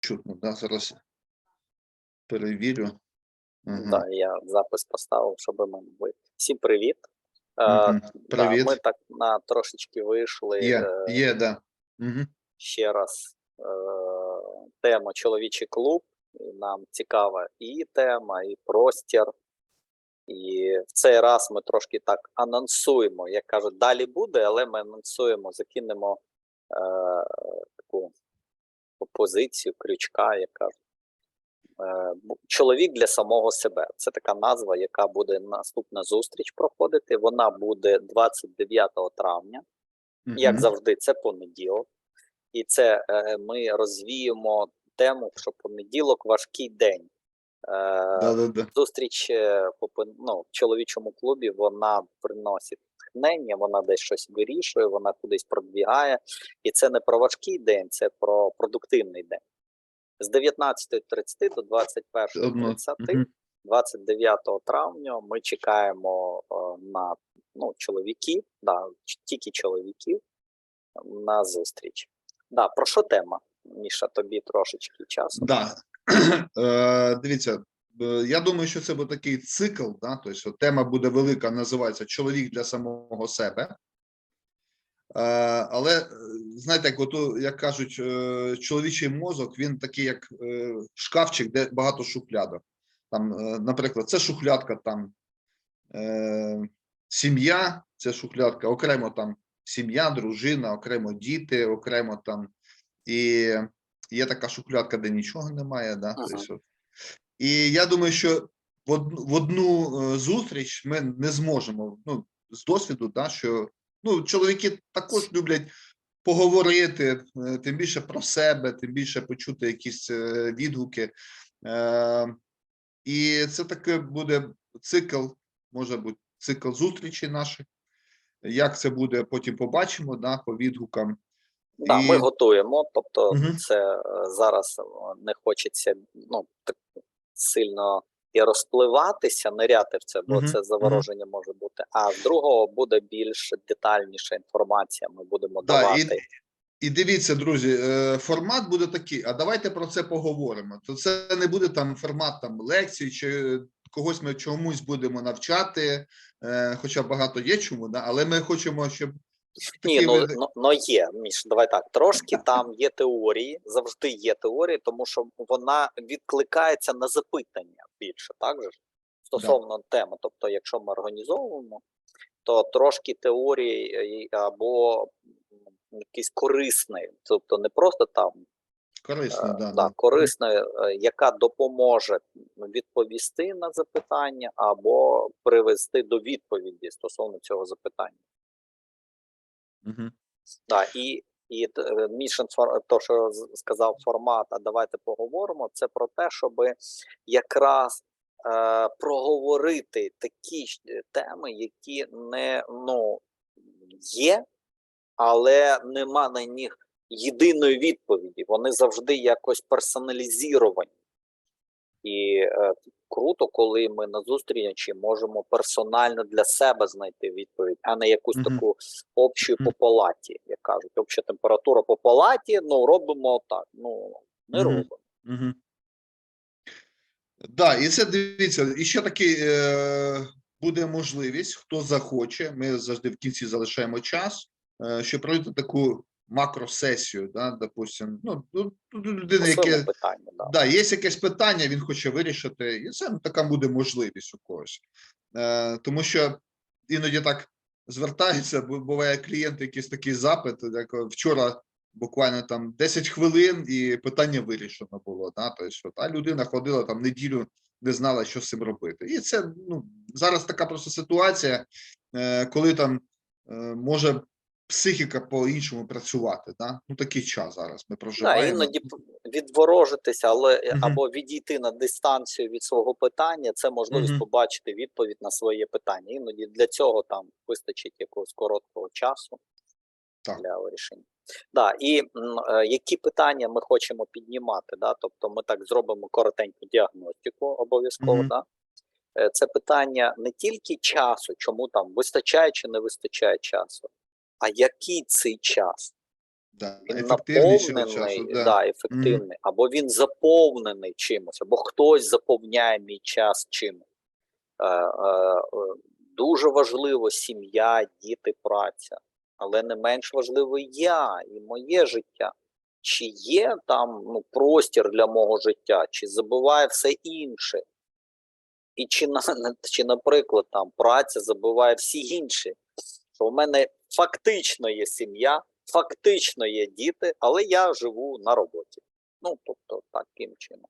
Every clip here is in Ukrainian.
чутно, да? Зараз перевірю. Ага. Так, я запис поставив, щоб мене бути. Всім привіт. Е, Мгм. да, ми так на трошечки вийшли Є, е, є, да. Угу. ще раз. Е, тема чоловічий клуб. Нам цікава і тема, і простір. І в цей раз ми трошки так анонсуємо. Як кажуть, далі буде, але ми анонсуємо, закинемо е, таку позицію, крючка, як кажуть. Е, Чоловік для самого себе. Це така назва, яка буде наступна зустріч проходити. Вона буде 29 травня. Як завжди, це понеділок. І це е, ми розвіємо тему, що понеділок важкий день. Да, да, да. Зустріч е, по ну, в чоловічому клубі вона приносить тхнення, вона десь щось вирішує, вона кудись продвігає. І це не про важкий день, це про продуктивний день. З 19.30 до 21.30 29 травня ми чекаємо е, на ну, чоловіків, да, тільки чоловіків на зустріч. Да, про що тема? Міша, тобі трошечки часу. Да. Е, Дивіться, я думаю, що це буде такий цикл, да? тобто тема буде велика, називається Чоловік для самого себе. Е, Але е, знаєте, як, ото, як кажуть, е, чоловічий мозок, він такий, як е, шкафчик, де багато шухлядок. Там, е, наприклад, це шухлядка там е, сім'я, це шухлядка, окремо там сім'я, дружина, окремо діти, окремо там і є така шухлядка, де нічого немає. Да? Ага. І я думаю, що в одну, е, зустріч ми не зможемо ну, з досвіду, да, що ну, чоловіки також люблять поговорити, е, тим більше про себе, тим більше почути якісь е, відгуки. Е, і це таке буде цикл, може бути цикл зустрічей наших. Як це буде, потім побачимо да, по відгукам. Да, І- Ми готуємо, тобто Мгм. це зараз не хочеться ну, так сильно і розпливатися, ниряти в це, бо Мгм, це мгм. завороження може бути. А з другого буде більш детальніша інформація. Ми будемо Да, давати. і, і дивіться, друзі, е, формат буде такий. А давайте про це поговоримо. То це не буде там формат там лекцій, чи когось ми чомусь будемо навчати. е, Хоча багато є чому, да? але ми хочемо, щоб Ні, ну, ну, ну є, Міш, давай так. Трошки там є теорії, завжди є теорії, тому що вона відкликається на запитання більше, так же? Стосовно теми. Тобто, якщо ми організовуємо, то трошки теорії е, або якийсь корисний, тобто не просто там корисно, е, да, да, корисної, е, яка допоможе відповісти на запитання або привести до відповіді стосовно цього запитання. Мгм. Да, і, і фор- то, що сказав формат, а давайте поговоримо. Це про те, щоб якраз е, проговорити такі е, теми, які не ну, є, але нема на них єдиної відповіді. Вони завжди якось персоналізовані. І е, круто, коли ми на зустрічі можемо персонально для себе знайти відповідь, а не якусь таку общу по палаті, як кажуть, обща температура по палаті, ну робимо так. Ну не робимо. Да, і це дивіться, і ще такий е, буде можливість, хто захоче. Ми завжди в кінці залишаємо час, е, щоб провести таку макросесію, да, допустим, ну, тут людина, яке питанню, да. да, є якесь питання, він хоче вирішити, і це ну, така буде можливість у когось. Е, тому що іноді так звертаються, бо буває клієнт якийсь такий запит, як вчора буквально там 10 хвилин, і питання вирішено було. Да? Тобто, от, а людина ходила там неділю, не знала, що з цим робити. І це ну, зараз така просто ситуація, е, коли там е, може психіка по-іншому працювати. Да? Ну, такий час зараз ми Да, проживаємо. іноді відворожитися, але е, Мгм. або відійти на дистанцію від свого питання, це можливість Мгм. побачити відповідь на своє питання. Іноді для цього там вистачить якогось короткого часу Так. для вирішення. Да, і е, які питання ми хочемо піднімати? Да? Тобто ми так зробимо коротеньку діагностику обов'язково. Мгм. Да? Е, Це питання не тільки часу, чому там вистачає чи не вистачає часу, а який цей час? Да, він наповнений, часу, да. да. ефективний, або він заповнений чимось, або хтось заповняє мій час чимось. Е, е, е, дуже важливо сім'я, діти, праця, але не менш важливо я і моє життя. Чи є там ну, простір для мого життя, чи забуває все інше? І чи, чи, наприклад, там праця забуває всі інші? Що у мене фактично є сім'я, фактично є діти, але я живу на роботі. Ну, тобто, таким чином.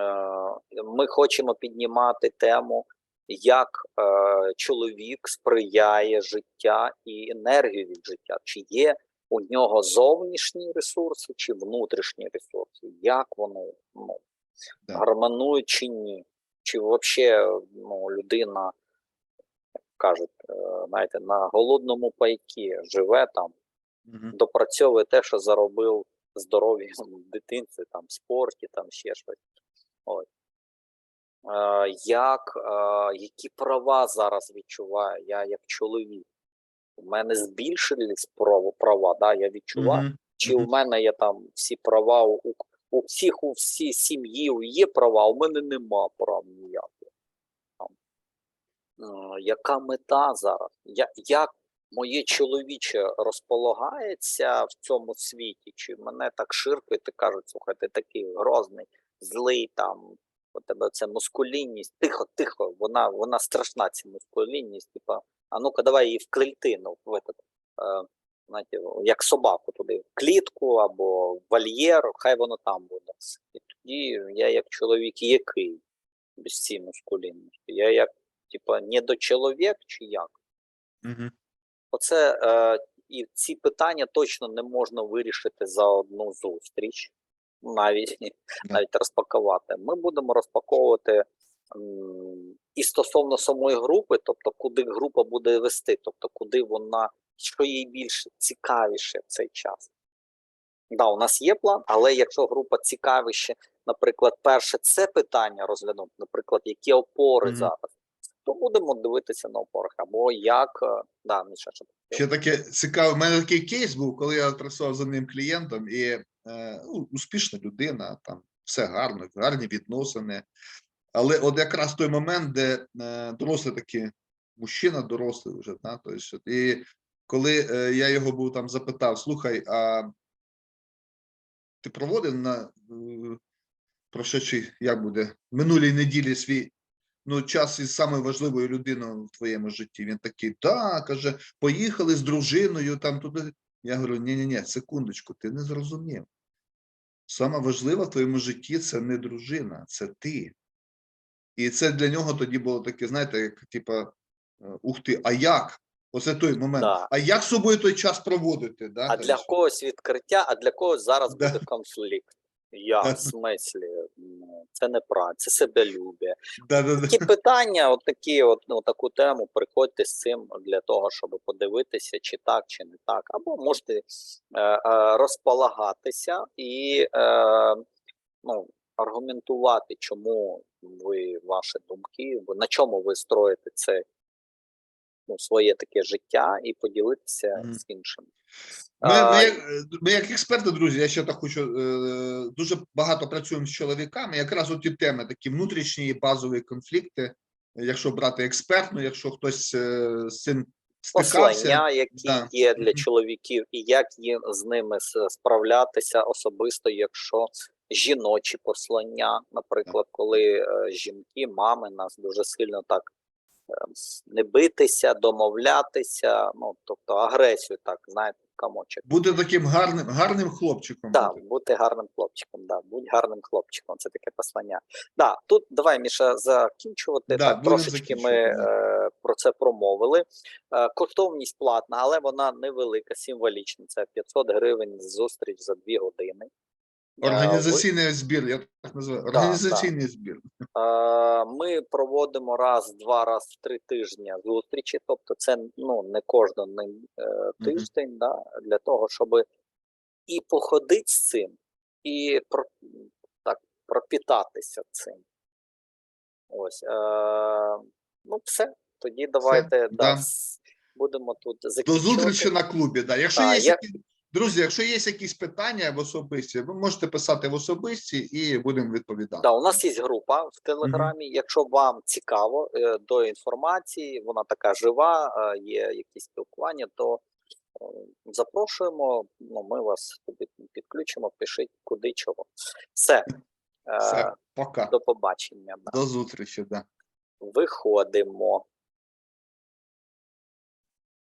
Е, Ми хочемо піднімати тему, як е, чоловік сприяє життя і енергію від життя. Чи є у нього зовнішні ресурси, чи внутрішні ресурси? Як вони ну, Да. гармонують чи ні? Чи взагалі ну, людина, кажуть, е, знаєте, на голодному пайкі живе там, Мгм. допрацьовує те, що заробив здоров'я в дитинстві, там, в спорті, там ще щось. От. Е, як, е, які права зараз відчуваю я як чоловік? У мене збільшились права, права да, я відчуваю. Мгм. Чи Мгм. у мене є там всі права, у, у- у всіх, у всій сім'ї є права, а у мене нема прав ніяких. Яка мета зараз? Як моє чоловіче розполагається в цьому світі? Чи мене так ширкають і кажуть, слухай, ти такий грозний, злий там, у тебе це мускулінність, тихо, тихо, вона, вона страшна, ця мускулінність, типа, а ну-ка давай її в клітину, в этот, е, знаєте, як собаку туди, в клітку або в вольєр, хай воно там буде. І тоді я як чоловік який без цієї мускулінності? Я як, типа, недочоловік чи як? Мгм. Оце е, і ці питання точно не можна вирішити за одну зустріч, навіть, навіть розпакувати. Ми будемо розпаковувати м, і стосовно самої групи, тобто куди група буде вести, тобто куди вона, що їй більш цікавіше в цей час. Да, у нас є план, але якщо група цікавіше, наприклад, перше це питання розглянути, наприклад, які опори Мгм. зараз, то будемо дивитися на опорах, або як, е, да, Міша, що ти Ще таке цікаве. У мене такий кейс був, коли я працював з одним клієнтом, і е, ну, успішна людина, там все гарно, гарні відносини. Але от якраз той момент, де е, дорослий такий мужчина, дорослий вже, да, то і коли я його був там запитав: слухай, а ти проводив на прошедший, як буде, минулій неділі свій ну, час із самою важливою людиною в твоєму житті. Він такий, да, каже, поїхали з дружиною там туди. Я говорю, ні, ні, ні, секундочку, ти не зрозумів. Саме важливе в твоєму житті це не дружина, це ти. І це для нього тоді було таке, знаєте, як типа, е, ух ти, а як? Оце той момент. Да. А як з собою той час проводити? Да, А для когось відкриття, а для когось зараз Да. буде конфлікт. Я в смислі, ну, це не праця, це себелюбія. да, да, да. Такі питання, от такі, от ну таку тему, приходьте з цим для того, щоб подивитися, чи так, чи не так. Або можете е, е, розполагатися і е, ну, аргументувати, чому ви ваші думки, на чому ви строїте це ну, своє таке життя, і поділитися Мгм. з іншими. Ми, ми, як, ми як експерти, друзі, я ще так хочу е, дуже багато працюємо з чоловіками. Якраз от ті теми, такі внутрішні і базові конфлікти. Якщо брати експертно, якщо хтось е, з цим стикався, послання, які Да. є для чоловіків, і як їм з ними справлятися особисто, якщо жіночі послання, наприклад, коли е, жінки, мами нас дуже сильно так е, не битися, домовлятися, ну тобто агресію, так знаєте, в комочок. бути таким гарним, гарним хлопчиком. Так, бути. бути гарним хлопчиком, да, будь гарним хлопчиком, це таке послання. Да, тут давай, Міша, закінчувати. Да, так, трошечки ми е, про це промовили. Е, коштовність платна, але вона невелика, символічна. Це 500 гривень зустріч за 2 години. Організаційний збір, я так називаю. Організаційний збір. Е, Ми проводимо раз, два раз в три тижні зустрічі, тобто це ну не кожен е, тиждень, да, для того, щоб і походити з цим, і про, так, пропітатися цим. Ось. Е, ну, все. Тоді давайте да, да. будемо тут До зустрічі на клубі. Да. Якщо А, є я- які Друзі, якщо є якісь питання в особисті, ви можете писати в особисті і будемо відповідати. Да, у нас є група в Телеграмі. Якщо вам цікаво е, до інформації, вона така жива, е, є якісь спілкування, то е, запрошуємо. Ну, ми вас туди підключимо, пишіть куди чого. Все. Все, пока. До побачення. До зустрічі. Да. Виходимо.